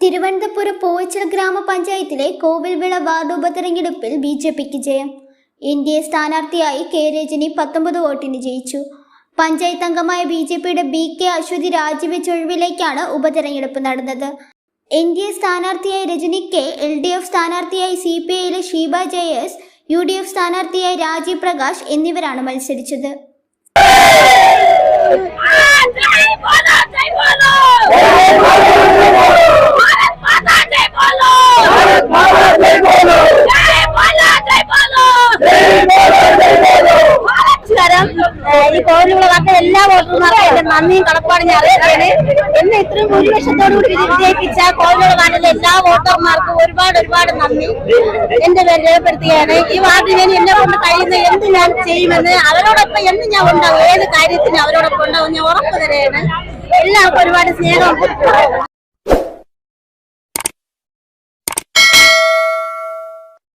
തിരുവനന്തപുരം പോയിച്ചൽ ഗ്രാമപഞ്ചായത്തിലെ കോവിൽവിള വാർഡ് ഉപതെരഞ്ഞെടുപ്പിൽ ബി ജെ പിക്ക് ജയം. എൻ സ്ഥാനാർത്ഥിയായി കെ രജനി പത്തൊമ്പത് വോട്ടിന് ജയിച്ചു. പഞ്ചായത്ത് അംഗമായ ബി ജെ പിയുടെ ബി കെ അശ്വതി രാജിവെച്ച ഒഴിവിലേക്കാണ് ഉപതെരഞ്ഞെടുപ്പ് നടന്നത്. എൻ ഡി എ സ്ഥാനാർത്ഥിയായ കെ എൽ ഡി എഫ് സ്ഥാനാർത്ഥിയായി C P ഐയിലെ Sheeba Jayas U D F സ്ഥാനാർത്ഥിയായ Rajeev Prakash എന്നിവരാണ് മത്സരിച്ചത്. നമസ്കാരം ഈ കോവിലുള്ള വാർത്ത എല്ലാ വോട്ടർമാർക്കും എന്റെ നന്ദിയും കടപ്പാടും ഞാൻ അറിയിക്കുകയാണ്. എന്നെ ഇത്രയും ഭൂരിപക്ഷത്തോടു കൂടി വിജയിപ്പിച്ച കോവിലുള്ള വാർഡിലെ എല്ലാ വോട്ടർമാർക്കും ഒരുപാട് ഒരുപാട് നന്ദി. എന്റെ പേര് രേഖപ്പെടുത്തുകയാണ്. ഈ വാർഡിൽ ഞാൻ എന്നെ കൊണ്ട് കഴിയുന്ന എന്ത് ഞാൻ ചെയ്യുമെന്ന് അവരോടൊപ്പം എന്ന് ഞാൻ ഉണ്ടാവും? ഏത് കാര്യത്തിന് അവരോടൊപ്പം ഉണ്ടാവും? ഞാൻ ഉറപ്പ് തരുകയാണ്. എല്ലാവർക്കും ഒരുപാട് സ്നേഹം.